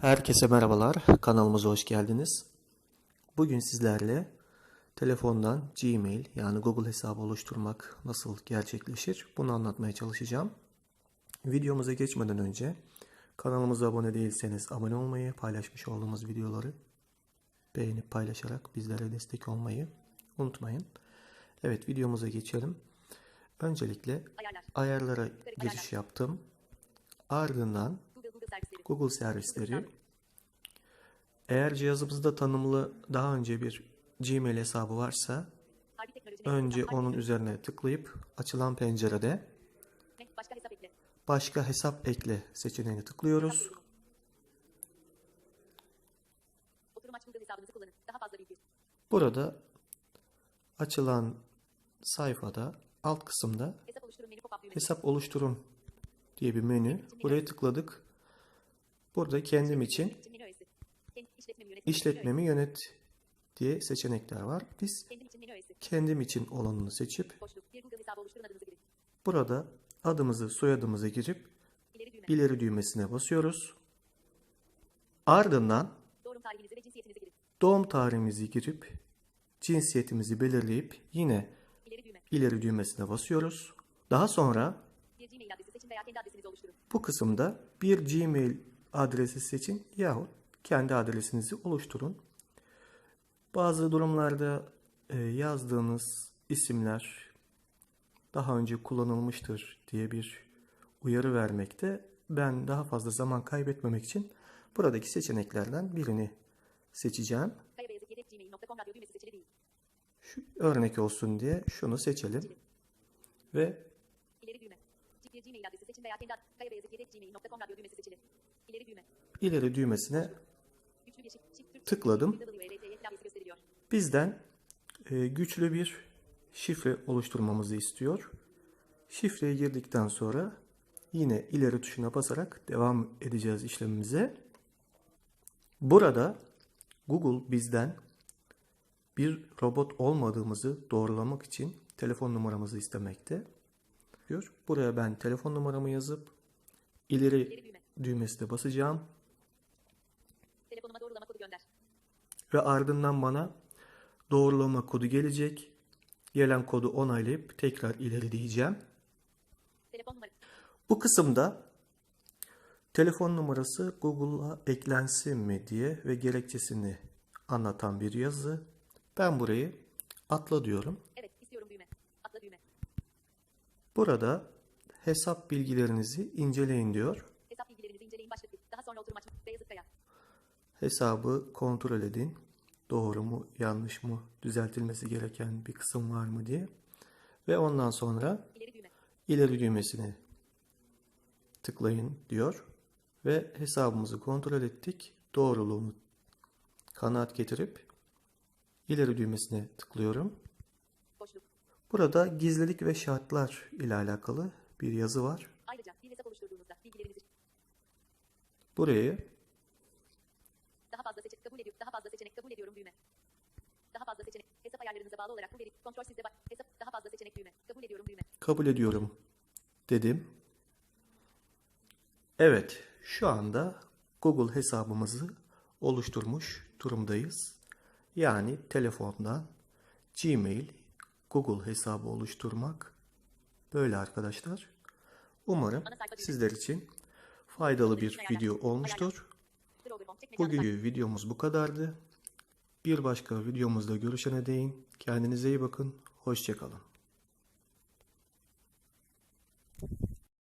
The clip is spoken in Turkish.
Herkese merhabalar, kanalımıza hoş geldiniz. Bugün sizlerle telefondan Gmail yani Google hesabı oluşturmak nasıl gerçekleşir bunu anlatmaya çalışacağım. Videomuza geçmeden önce kanalımıza abone değilseniz abone olmayı, paylaşmış olduğumuz videoları beğenip paylaşarak bizlere destek olmayı unutmayın. Evet videomuza geçelim. Öncelikle Ayarlar. ayarlara giriş yaptım. Ardından Google, servisleri. Eğer cihazımızda tanımlı daha önce bir Gmail hesabı varsa önce onun üzerine tıklayıp açılan pencerede? Başka hesap ekle. seçeneğine tıklıyoruz. Burada açılan sayfada alt kısımda Hesap oluşturun diye bir menü. Buraya tıkladık. Burada kendim için işletmemi yönet. diye seçenekler var. Biz Kendim için olanını seçip burada adımızı soyadımızı girip İleri düğme. ileri düğmesine basıyoruz. Ardından Doğum tarihimizi girip cinsiyetimizi belirleyip yine İleri düğme. ileri düğmesine basıyoruz. Daha sonra bu kısımda bir Gmail adresi seçin yahut kendi adresinizi oluşturun. Bazı durumlarda e, yazdığınız isimler daha önce kullanılmıştır diye bir uyarı vermekte. Ben daha fazla zaman kaybetmemek için buradaki seçeneklerden birini seçeceğim. Şu örnek olsun diye şunu seçelim ve. Bir Gmail adresi seçin veya kendi ad- Kayabeyazıt yedek gmail.com radyo düğmesi seçili. İleri düğme. ileri düğmesine. Tıkladım. Bizden e, güçlü bir şifre oluşturmamızı istiyor. Şifreye girdikten sonra yine ileri tuşuna basarak devam edeceğiz işlemimize. Burada Google bizden bir robot olmadığımızı doğrulamak için telefon numaramızı istemekte. Diyor. Buraya ben telefon numaramı yazıp ileri İleri düğme. düğmesine basacağım Telefonuma doğrulama kodu gönder. ve ardından bana doğrulama kodu gelecek. Gelen kodu onaylayıp tekrar ileri diyeceğim. Telefon. Bu kısımda telefon numarası Google'a eklensin mi diye ve gerekçesini anlatan bir yazı. Ben burayı atla diyorum. Evet istiyorum düğme. Atla düğme. Burada hesap bilgilerinizi inceleyin diyor. Hesap bilgilerinizi inceleyin başlık. bir. Daha sonra oturum açma. Beyazıt Kaya. Hesabı kontrol edin. Doğru mu, yanlış mı, düzeltilmesi gereken bir kısım var mı diye. Ve ondan sonra İleri düğme. ileri düğmesine tıklayın diyor. Ve hesabımızı kontrol ettik. Doğruluğunu kanaat getirip ileri düğmesine tıklıyorum. Burada gizlilik ve şartlar ile alakalı bir yazı var. Ayrıca bir hesap oluşturduğunuzda bilgilerinizi Burayı daha fazla seçenek kabul ediyor. Daha fazla seçenek kabul ediyorum düğme. Daha fazla seçenek. Hesap ayarlarınıza bağlı olarak bu veri kontrol sizde bak. Hesap daha fazla seçenek düğme. Kabul ediyorum düğme. kabul ediyorum dedim. Evet, şu anda Google hesabımızı oluşturmuş durumdayız. Yani telefondan Gmail, Google hesabı oluşturmak böyle arkadaşlar. Umarım sizler için faydalı bir video olmuştur. Bugünkü videomuz bu kadardı. Bir başka videomuzda görüşene değin. Kendinize iyi bakın. Hoşçakalın.